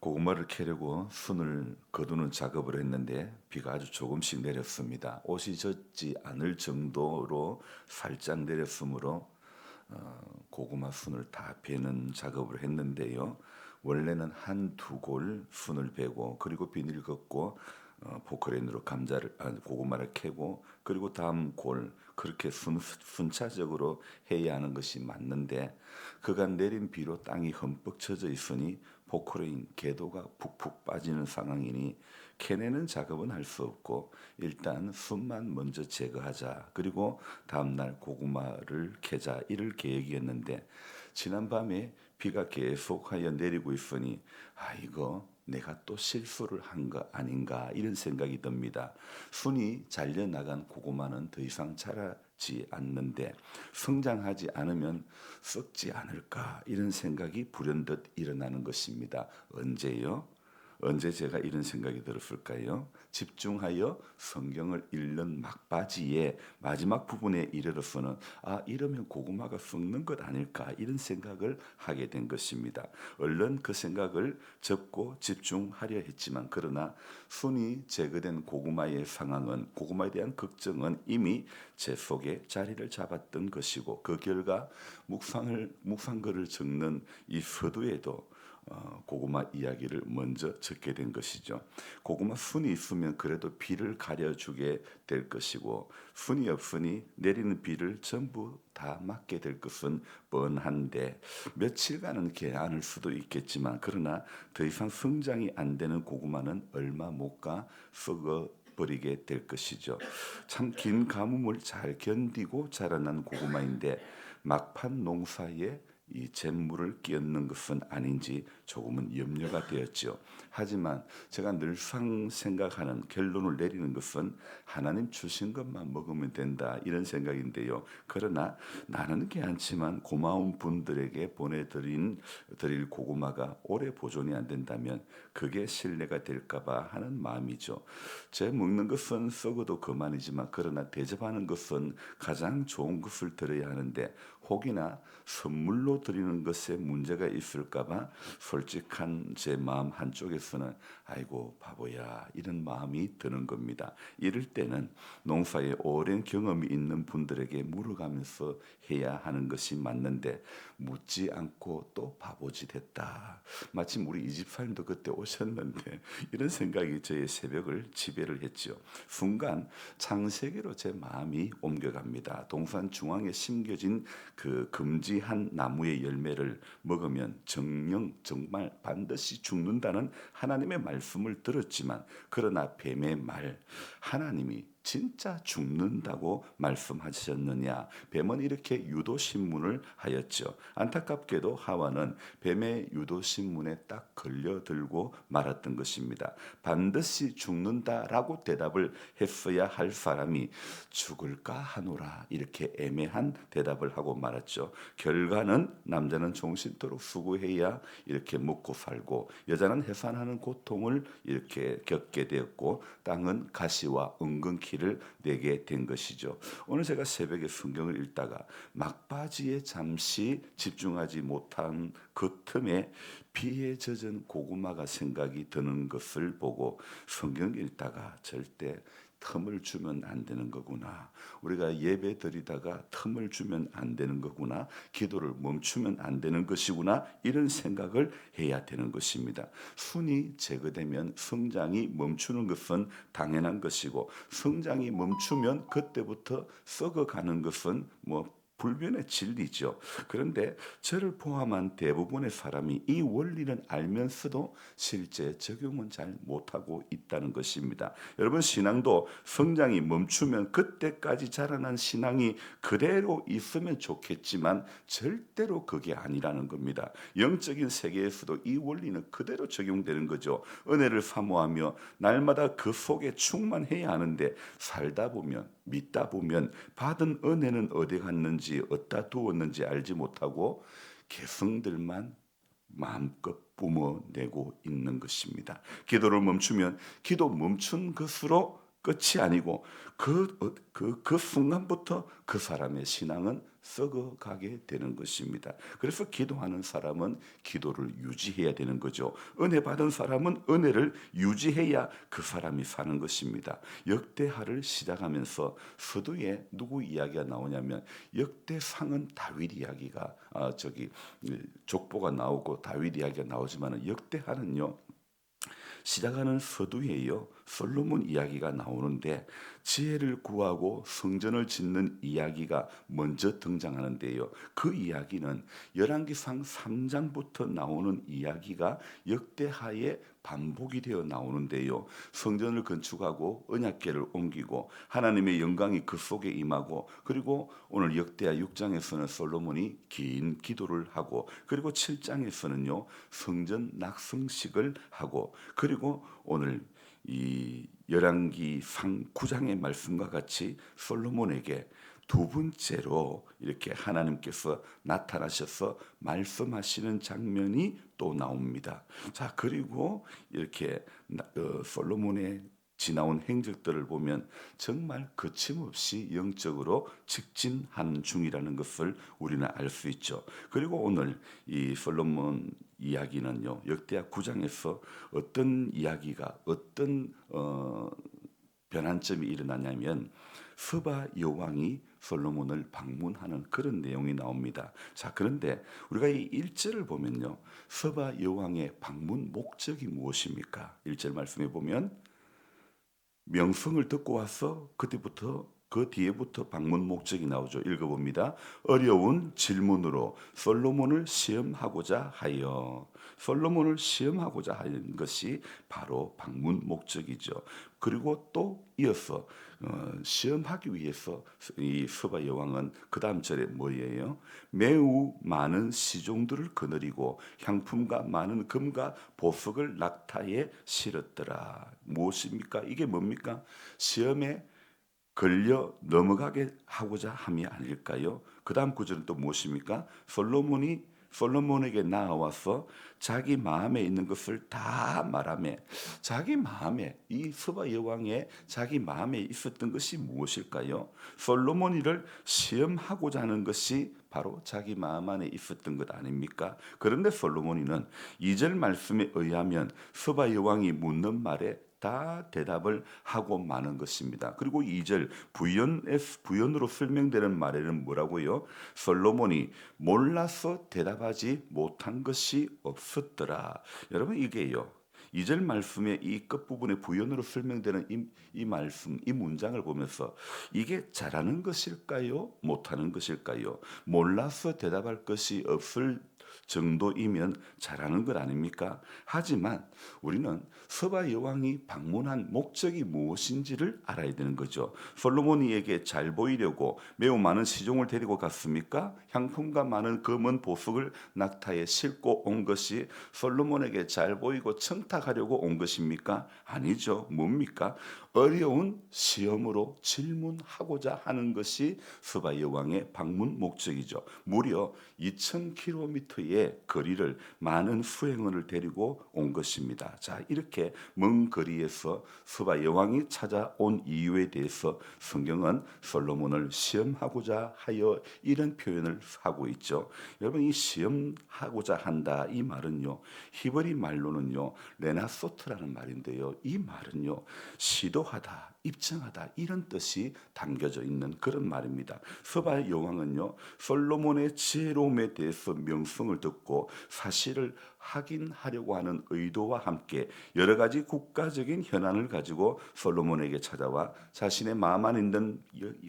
고구마를 캐려고 순을 거두는 작업을 했는데 비가 아주 조금씩 내렸습니다. 옷이 젖지 않을 정도로 살짝 내렸으므로 어, 고구마 순을 다 베는 작업을 했는데요. 원래는 한 두 골 순을 베고 그리고 비닐 걷고 어, 포크레인으로 감자를 아, 고구마를 캐고 그리고 다음 골 그렇게 순, 순차적으로 해야 하는 것이 맞는데 그간 내린 비로 땅이 흠뻑 젖어 있으니 포크레인 궤도가 푹푹 빠지는 상황이니 캐내는 작업은 할 수 없고 일단 순만 먼저 제거하자 그리고 다음날 고구마를 캐자 이를 계획이었는데 지난밤에 비가 계속하여 내리고 있으니 아 이거 내가 또 실수를 한 거 아닌가 이런 생각이 듭니다. 순이 잘려 나간 고구마는 더 이상 자라 지 않는데 성장하지 않으면 썩지 않을까 이런 생각이 불현듯 일어나는 것입니다. 언제요? 언제 제가 이런 생각이 들었을까요? 집중하여 성경을 읽는 막바지에 마지막 부분에 이르러서는 아 이러면 고구마가 썩는 것 아닐까 이런 생각을 하게 된 것입니다. 얼른 그 생각을 접고 집중하려 했지만 그러나 순이 제거된 고구마의 상황은 고구마에 대한 걱정은 이미 제 속에 자리를 잡았던 것이고 그 결과 묵상을 묵상글을 적는 이 서두에도 어, 고구마 이야기를 먼저 적게 된 것이죠. 고구마 순이 있으면 그래도 비를 가려주게 될 것이고 순이 없으니 내리는 비를 전부 다 맞게 될 것은 뻔한데 며칠간은 개안을 수도 있겠지만 그러나 더 이상 성장이 안 되는 고구마는 얼마 못 가 썩어 버리게 될 것이죠. 참 긴 가뭄을 잘 견디고 자라난 고구마인데 막판 농사에 이 잿물을 끼얹는 것은 아닌지 조금은 염려가 되었죠. 하지만 제가 늘상 생각하는 결론을 내리는 것은 하나님 주신 것만 먹으면 된다 이런 생각인데요. 그러나 나는 괜찮지만 고마운 분들에게 보내드린 드릴 고구마가 오래 보존이 안 된다면 그게 신뢰가 될까봐 하는 마음이죠. 제 먹는 것은 썩어도 그만이지만 그러나 대접하는 것은 가장 좋은 것을 드려야 하는데 혹이나 선물로 드리는 것에 문제가 있을까봐 솔직한 제 마음 한쪽에서는 아이고 바보야 이런 마음이 드는 겁니다. 이럴 때는 농사에 오랜 경험이 있는 분들에게 물어가면서 해야 하는 것이 맞는데 묻지 않고 또 바보짓 했다. 마침 우리 이집사님도 그때 오셨는데 이런 생각이 저의 새벽을 지배를 했죠. 순간 창세기로 제 마음이 옮겨갑니다. 동산 중앙에 심겨진 그 금지한 나무 의 열매를 먹으면 정령 정말 반드시 죽는다는 하나님의 말씀을 들었지만 그러나 뱀의 말 하나님이 진짜 죽는다고 말씀하셨느냐? 뱀은 이렇게 유도 신문을 하였죠. 안타깝게도 하와는 뱀의 유도 신문에 딱 걸려들고 말았던 것입니다. 반드시 죽는다라고 대답을 했어야 할 사람이 죽을까 하노라 이렇게 애매한 대답을 하고 말았죠. 결과는 남자는 종신토록 수고해야 이렇게 먹고 살고 여자는 해산하는 고통을 이렇게 겪게 되었고 땅은 가시와 은근키 기를 내게 된 것이죠. 오늘 제가 새벽에 성경을 읽다가 막바지에 잠시 집중하지 못한 그 틈에 비에 젖은 고구마가 생각이 드는 것을 보고 성경 읽다가 절대 틈을 주면 안 되는 거구나. 우리가 예배 드리다가 틈을 주면 안 되는 거구나. 기도를 멈추면 안 되는 것이구나. 이런 생각을 해야 되는 것입니다. 순이 제거되면 성장이 멈추는 것은 당연한 것이고 성장이 멈추면 그때부터 썩어가는 것은 뭐 불변의 진리죠. 그런데 저를 포함한 대부분의 사람이 이 원리는 알면서도 실제 적용은 잘 못하고 있다는 것입니다. 여러분 신앙도 성장이 멈추면 그때까지 자라난 신앙이 그대로 있으면 좋겠지만 절대로 그게 아니라는 겁니다. 영적인 세계에서도 이 원리는 그대로 적용되는 거죠. 은혜를 사모하며 날마다 그 속에 충만해야 하는데 살다 보면 믿다 보면 받은 은혜는 어디 갔는지 어디다 두었는지 알지 못하고 개성들만 마음껏 뿜어내고 있는 것입니다. 기도를 멈추면 기도 멈춘 것으로 끝이 아니고 그, 그, 그 순간부터 그 사람의 신앙은 썩어가게 되는 것입니다. 그래서 기도하는 사람은 기도를 유지해야 되는 거죠. 은혜 받은 사람은 은혜를 유지해야 그 사람이 사는 것입니다. 역대하를 시작하면서 서두에 누구 이야기가 나오냐면 역대상은 다윗 이야기가 아, 저기 족보가 나오고 다윗 이야기가 나오지만 역대하는요. 시작하는 서두에요. 솔로몬 이야기가 나오는데 지혜를 구하고 성전을 짓는 이야기가 먼저 등장하는데요. 그 이야기는 열왕기상 3장부터 나오는 이야기가 역대하에 반복이 되어 나오는데요. 성전을 건축하고 언약궤를 옮기고 하나님의 영광이 그 속에 임하고 그리고 오늘 역대하 6장에서는 솔로몬이 긴 기도를 하고 그리고 7장에서는요. 성전 낙성식을 하고 그리고 오늘 이 열왕기 상 9장의 말씀과 같이 솔로몬에게 두 번째로 이렇게 하나님께서 나타나셔서 말씀하시는 장면이 또 나옵니다. 자 그리고 이렇게 어, 솔로몬의 지나온 행적들을 보면 정말 거침없이 영적으로 직진하는 중이라는 것을 우리는 알 수 있죠. 그리고 오늘 이 솔로몬 이야기는요 역대하 9장에서 어떤 이야기가 어떤 어, 변환점이 일어나냐면 스바 여왕이 솔로몬을 방문하는 그런 내용이 나옵니다. 자, 그런데 우리가 이 1절을 보면요. 스바 여왕의 방문 목적이 무엇입니까? 1절 말씀해 보면 명성을 듣고 와서 그때부터 그 뒤에부터 방문 목적이 나오죠. 읽어봅니다. 어려운 질문으로 솔로몬을 시험하고자 하여 솔로몬을 시험하고자 하는 것이 바로 방문 목적이죠. 그리고 또 이어서 어, 시험하기 위해서 이 스바 여왕은 그 다음 절에 뭐예요? 매우 많은 시종들을 거느리고 향품과 많은 금과 보석을 낙타에 실었더라. 무엇입니까? 이게 뭡니까? 시험에 걸려 넘어가게 하고자 함이 아닐까요? 그 다음 구절은 또 무엇입니까? 솔로몬이 솔로몬에게 나와서 자기 마음에 있는 것을 다 말하며 자기 마음에 이 스바 여왕의 자기 마음에 있었던 것이 무엇일까요? 솔로몬이를 시험하고자 하는 것이 바로 자기 마음 안에 있었던 것 아닙니까? 그런데 솔로몬이는 2절 말씀에 의하면 스바 여왕이 묻는 말에 다 대답을 하고 마는 것입니다. 그리고 2절 부연에 부연으로 설명되는 말에는 뭐라고요? 솔로몬이 몰라서 대답하지 못한 것이 없었더라. 여러분 이게요. 2절 말씀의 이 끝부분에 부연으로 설명되는 이, 이 말씀, 이 문장을 보면서 이게 잘하는 것일까요? 못하는 것일까요? 몰라서 대답할 것이 없을 정도이면 잘하는 것 아닙니까? 하지만 우리는 서바 여왕이 방문한 목적이 무엇인지를 알아야 되는 거죠. 솔로몬이에게 잘 보이려고 매우 많은 시종을 데리고 갔습니까? 향품과 많은 검은 보석을 낙타에 싣고 온 것이 솔로몬에게 잘 보이고 청탁하려고 온 것입니까? 아니죠. 뭡니까? 어려운 시험으로 질문하고자 하는 것이 스바 여왕의 방문 목적이죠. 무려 2,000km 의 거리를 많은 수행원을 데리고 온 것입니다. 자, 이렇게 먼 거리에서 스바 여왕이 찾아온 이유에 대해서 성경은 솔로몬을 시험하고자 하여 이런 표현을 하고 있죠. 여러분 이 시험하고자 한다 이 말은요. 히브리 말로는요. 레나소트라는 말인데요. 이 말은요. 시도하다 입증하다 이런 뜻이 담겨져 있는 그런 말입니다. 서바 여왕은요 솔로몬의 지혜로움에 대해서 명성을 듣고 사실을 확인하려고 하는 의도와 함께 여러 가지 국가적인 현안을 가지고 솔로몬에게 찾아와 자신의 마음 안에 있는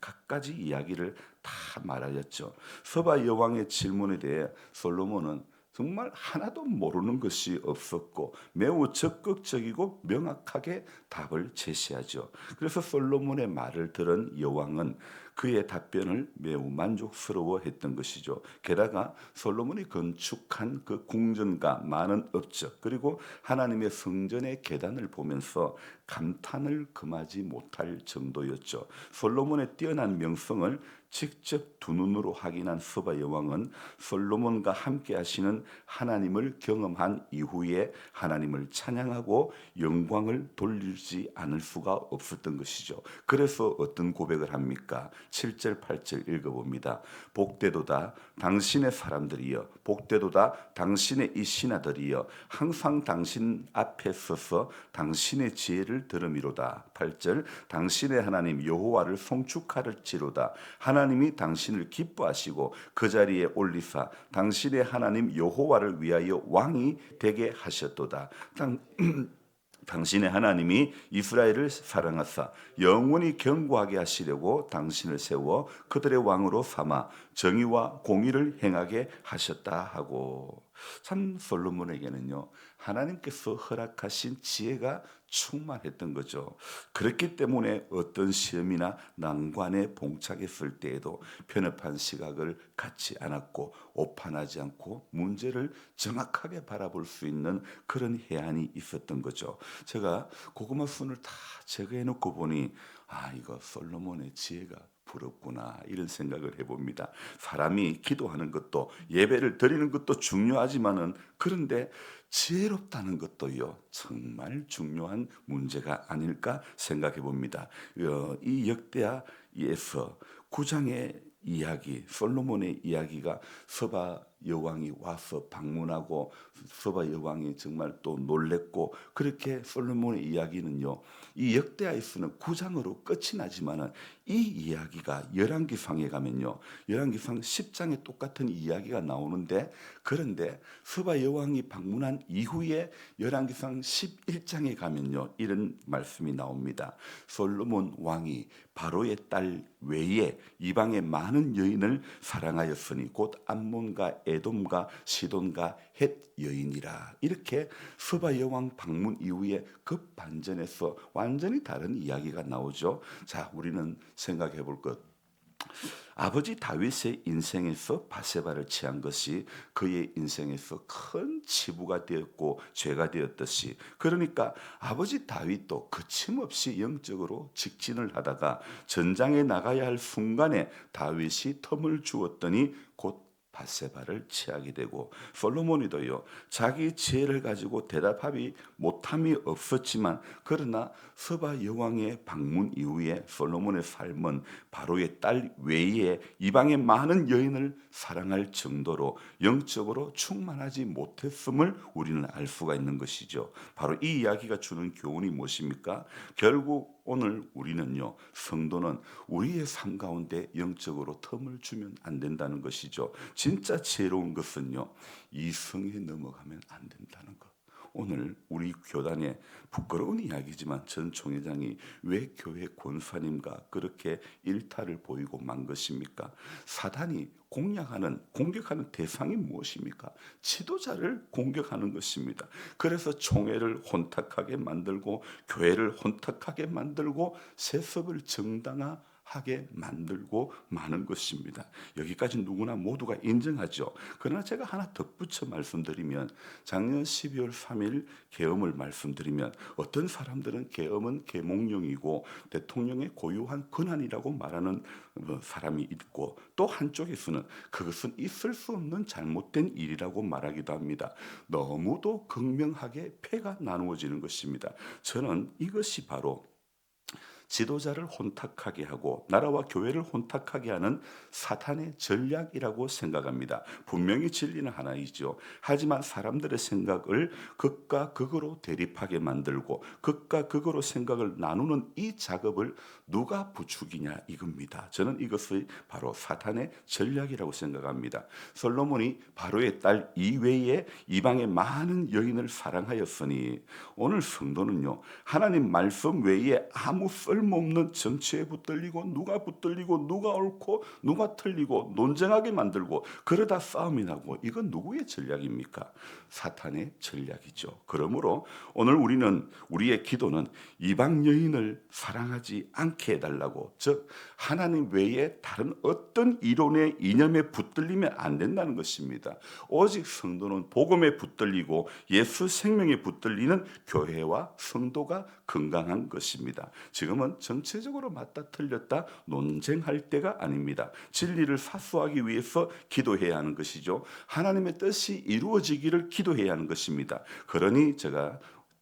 각가지 이야기를 다 말하였죠. 서바 여왕의 질문에 대해 솔로몬은 정말 하나도 모르는 것이 없었고 매우 적극적이고 명확하게 답을 제시하죠. 그래서 솔로몬의 말을 들은 여왕은 그의 답변을 매우 만족스러워했던 것이죠. 게다가 솔로몬이 건축한 그 궁전과 많은 업적 그리고 하나님의 성전의 계단을 보면서 감탄을 금하지 못할 정도였죠. 솔로몬의 뛰어난 명성을 직접 두 눈으로 확인한 서바 여왕은 솔로몬과 함께 하시는 하나님을 경험한 이후에 하나님을 찬양하고 영광을 돌리지 않을 수가 없었던 것이죠. 그래서 어떤 고백을 합니까? 7절 8절 읽어 봅니다. 복되도다 당신의 사람들이여 복되도다 당신의 이 신하들이여 항상 당신 앞에 서서 당신의 지혜를 들음이로다. 8절 당신의 하나님 여호와를 송축하를지로다. 하나님이 당신을 기뻐하시고 그 자리에 올리사 당신의 하나님 여호와를 위하여 왕이 되게 하셨도다. 당, 당신의 하나님이 이스라엘을 사랑하사 영원히 견고하게 하시려고 당신을 세워 그들의 왕으로 삼아 정의와 공의를 행하게 하셨다 하고. 참 솔로몬에게는요 하나님께서 허락하신 지혜가 충만했던 거죠. 그렇기 때문에 어떤 시험이나 난관에 봉착했을 때에도 편협한 시각을 갖지 않았고 오판하지 않고 문제를 정확하게 바라볼 수 있는 그런 해안이 있었던 거죠. 제가 고구마 순을 다 제거해 놓고 보니 아 이거 솔로몬의 지혜가 부럽구나 이런 생각을 해봅니다. 사람이 기도하는 것도 예배를 드리는 것도 중요하지만은 그런데 지혜롭다는 것도요 정말 중요한 문제가 아닐까 생각해 봅니다. 어, 이 역대하에서 구장의 이야기, 솔로몬의 이야기가 서바 여왕이 와서 방문하고 서바 여왕이 정말 또 놀랬고 그렇게 솔로몬의 이야기는요. 이 역대하에서는 구장으로 끝이 나지만은 이 이야기가 열왕기상에 가면요. 열왕기상 10장에 똑같은 이야기가 나오는데 그런데 서바 여왕이 방문한 이후에 열왕기상 11장에 가면요. 이런 말씀이 나옵니다. 솔로몬 왕이 바로의 딸 외에 이방의 많은 여인을 사랑하였으니 곧 암몬과 에돔과 시돈과 헷 여인이라 이렇게 서바 여왕 방문 이후에 급 반전해서 완전히 다른 이야기가 나오죠. 자, 우리는 생각해 볼 것. 아버지 다윗의 인생에서 바세바를 취한 것이 그의 인생에서 큰 치부가 되었고 죄가 되었듯이 그러니까 아버지 다윗도 거침없이 영적으로 직진을 하다가 전장에 나가야 할 순간에 다윗이 텀을 주었더니 곧 바세바를 취하게 되고 솔로몬이도요 자기 지혜를 가지고 대답하기 못함이 없었지만 그러나 서바 여왕의 방문 이후에 솔로몬의 삶은 바로의 딸 외에 이방의 많은 여인을 사랑할 정도로 영적으로 충만하지 못했음을 우리는 알 수가 있는 것이죠. 바로 이 이야기가 주는 교훈이 무엇입니까? 결국 오늘 우리는요 성도는 우리의 삶 가운데 영적으로 텀을 주면 안 된다는 것이죠. 진짜 지혜로운 것은요 이성에 넘어가면 안 된다는 것. 오늘 우리 교단에 부끄러운 이야기지만 전 총회장이 왜 교회 권사님과 그렇게 일탈을 보이고 만 것입니까? 사단이 공략하는 공격하는 대상이 무엇입니까? 지도자를 공격하는 것입니다. 그래서 총회를 혼탁하게 만들고 교회를 혼탁하게 만들고 세습을 정당화 하게 만들고 마는 것입니다. 여기까지 누구나 모두가 인정하죠. 그러나 제가 하나 덧붙여 말씀드리면 작년 12월 3일 계엄을 말씀드리면 어떤 사람들은 계엄은 계몽령이고 대통령의 고유한 권한이라고 말하는 어, 사람이 있고 또 한쪽에서는 그것은 있을 수 없는 잘못된 일이라고 말하기도 합니다. 너무도 극명하게 패가 나누어지는 것입니다. 저는 이것이 바로 지도자를 혼탁하게 하고 나라와 교회를 혼탁하게 하는 사탄의 전략이라고 생각합니다. 분명히 진리는 하나이죠. 하지만 사람들의 생각을 극과 극으로 대립하게 만들고 극과 극으로 생각을 나누는 이 작업을 누가 부추기냐 이겁니다. 저는 이것이 바로 사탄의 전략이라고 생각합니다. 솔로몬이 바로의 딸 이외에 이방의 많은 여인을 사랑하였으니 오늘 성도는요 하나님 말씀 외에 아무 쓸 모없는 정치에 붙들리고 누가 붙들리고 누가 옳고 누가 틀리고 논쟁하게 만들고 그러다 싸움이 나고 이건 누구의 전략입니까? 사탄의 전략이죠. 그러므로 오늘 우리는 우리의 기도는 이방 여인을 사랑하지 않게 해달라고 즉 하나님 외에 다른 어떤 이론의 이념에 붙들리면 안 된다는 것입니다. 오직 성도는 복음에 붙들리고 예수 생명에 붙들리는 교회와 성도가 건강한 것입니다. 지금은 정체적으로 맞다 틀렸다 논쟁할 때가 아닙니다. 진리를 사수하기 위해서 기도해야 하는 것이죠. 하나님의 뜻이 이루어지기를 기도해야 하는 것입니다. 그러니 제가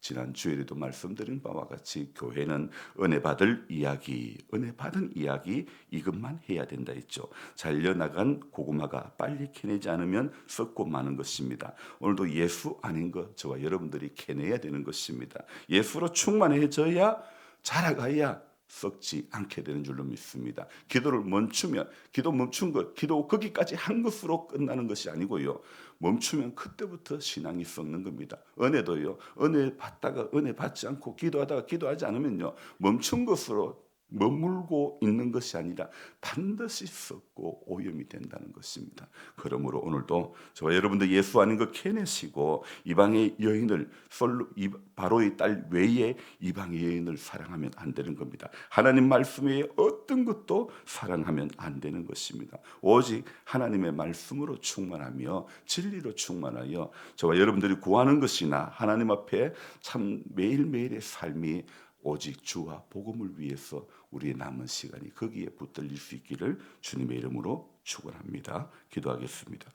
지난 주일에도 말씀드린 바와 같이 교회는 은혜 받을 이야기, 은혜 받은 이야기 이것만 해야 된다 했죠. 잘려 나간 고구마가 빨리 캐내지 않으면 썩고 마는 것입니다. 오늘도 예수 아닌 것 저와 여러분들이 캐내야 되는 것입니다. 예수로 충만해져야 자라가야 썩지 않게 되는 줄로 믿습니다. 기도를 멈추면 기도 멈춘 것, 기도 거기까지 한 것으로 끝나는 것이 아니고요. 멈추면 그때부터 신앙이 썩는 겁니다. 은혜도요. 은혜 받다가 은혜 받지 않고 기도하다가 기도하지 않으면요. 멈춘 것으로 머물고 있는 것이 아니라 반드시 썩고 오염이 된다는 것입니다. 그러므로 오늘도 저와 여러분들 예수 아닌 것 캐내시고 이방의 여인을 솔로 이- 바로의 딸 외에 이방의 여인을 사랑하면 안 되는 겁니다. 하나님 말씀 외에 어떤 것도 사랑하면 안 되는 것입니다. 오직 하나님의 말씀으로 충만하며 진리로 충만하여 저와 여러분들이 구하는 것이나 하나님 앞에 참 매일매일의 삶이 오직 주와 복음을 위해서 우리의 남은 시간이 거기에 붙들릴 수 있기를 주님의 이름으로 축원합니다. 기도하겠습니다.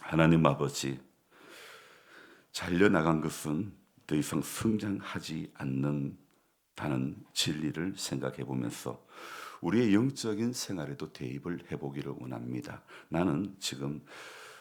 하나님 아버지 잘려 나간 것은 더 이상 성장하지 않는다는 진리를 생각해 보면서 우리의 영적인 생활에도 대입을 해보기를 원합니다. 나는 지금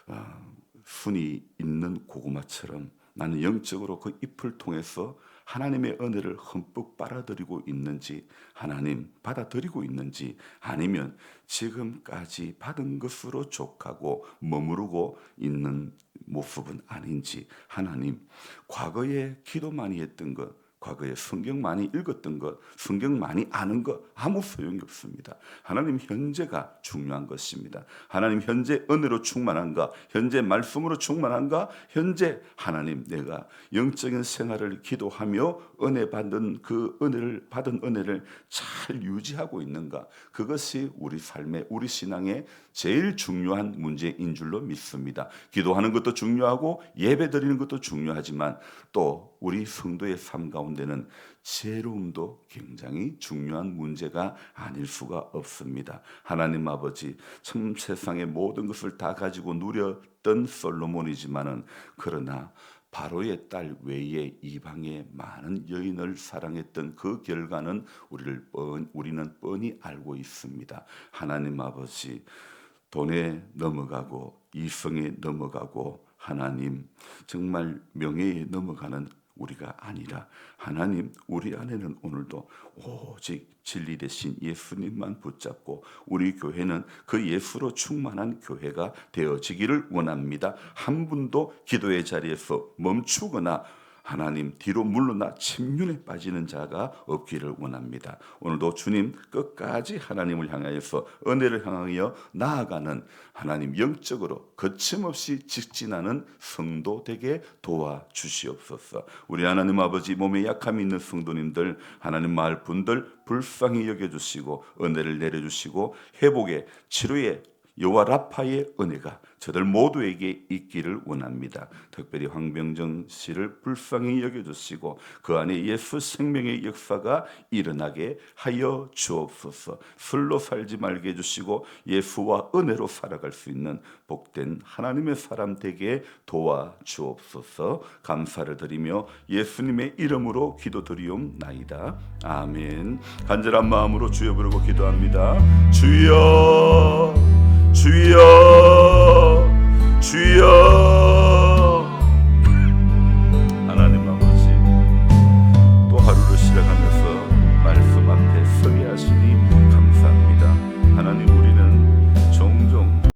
어, 순이 있는 고구마처럼 나는 영적으로 그 잎을 통해서 하나님의 은혜를 흠뻑 빨아들이고 있는지 하나님 받아들이고 있는지 아니면 지금까지 받은 것으로 족하고 머무르고 있는 모습은 아닌지 하나님 과거에 기도 많이 했던 것 과거에 성경 많이 읽었던 것, 성경 많이 아는 것 아무 소용이 없습니다. 하나님 현재가 중요한 것입니다. 하나님 현재 은혜로 충만한가, 현재 말씀으로 충만한가, 현재 하나님 내가 영적인 생활을 기도하며 은혜 받은 그 은혜를 받은 은혜를 잘 유지하고 있는가, 그것이 우리 삶의 우리 신앙의 제일 중요한 문제인 줄로 믿습니다. 기도하는 것도 중요하고 예배 드리는 것도 중요하지만 또 우리 성도의 삶 가운데는 지혜로움도 굉장히 중요한 문제가 아닐 수가 없습니다. 하나님 아버지, 참 세상의 모든 것을 다 가지고 누렸던 솔로몬이지만은 그러나 바로의 딸 외에 이방의 많은 여인을 사랑했던 그 결과는 우리를 뻔, 우리는 뻔히 알고 있습니다. 하나님 아버지, 돈에 넘어가고 이성에 넘어가고 하나님 정말 명예에 넘어가는 우리가 아니라 하나님 우리 안에는 오늘도 오직 진리 대신 예수님만 붙잡고 우리 교회는 그 예수로 충만한 교회가 되어지기를 원합니다. 한 분도 기도의 자리에서 멈추거나 하나님 뒤로 물러나 침륜에 빠지는 자가 없기를 원합니다. 오늘도 주님 끝까지 하나님을 향하여서 은혜를 향하여 나아가는 하나님 영적으로 거침없이 직진하는 성도 되게 도와 주시옵소서. 우리 하나님 아버지 몸에 약함이 있는 성도님들 하나님 마을 분들 불쌍히 여겨 주시고 은혜를 내려 주시고 회복의 치료의 여호와 라파의 은혜가 저들 모두에게 있기를 원합니다. 특별히 황병정 씨를 불쌍히 여겨주시고 그 안에 예수 생명의 역사가 일어나게 하여 주옵소서. 술로 살지 말게 해주시고 예수와 은혜로 살아갈 수 있는 복된 하나님의 사람 되게 도와 주옵소서. 감사를 드리며 예수님의 이름으로 기도드리옵나이다. 아멘. 간절한 마음으로 주여 부르고 기도합니다. 주여 주여.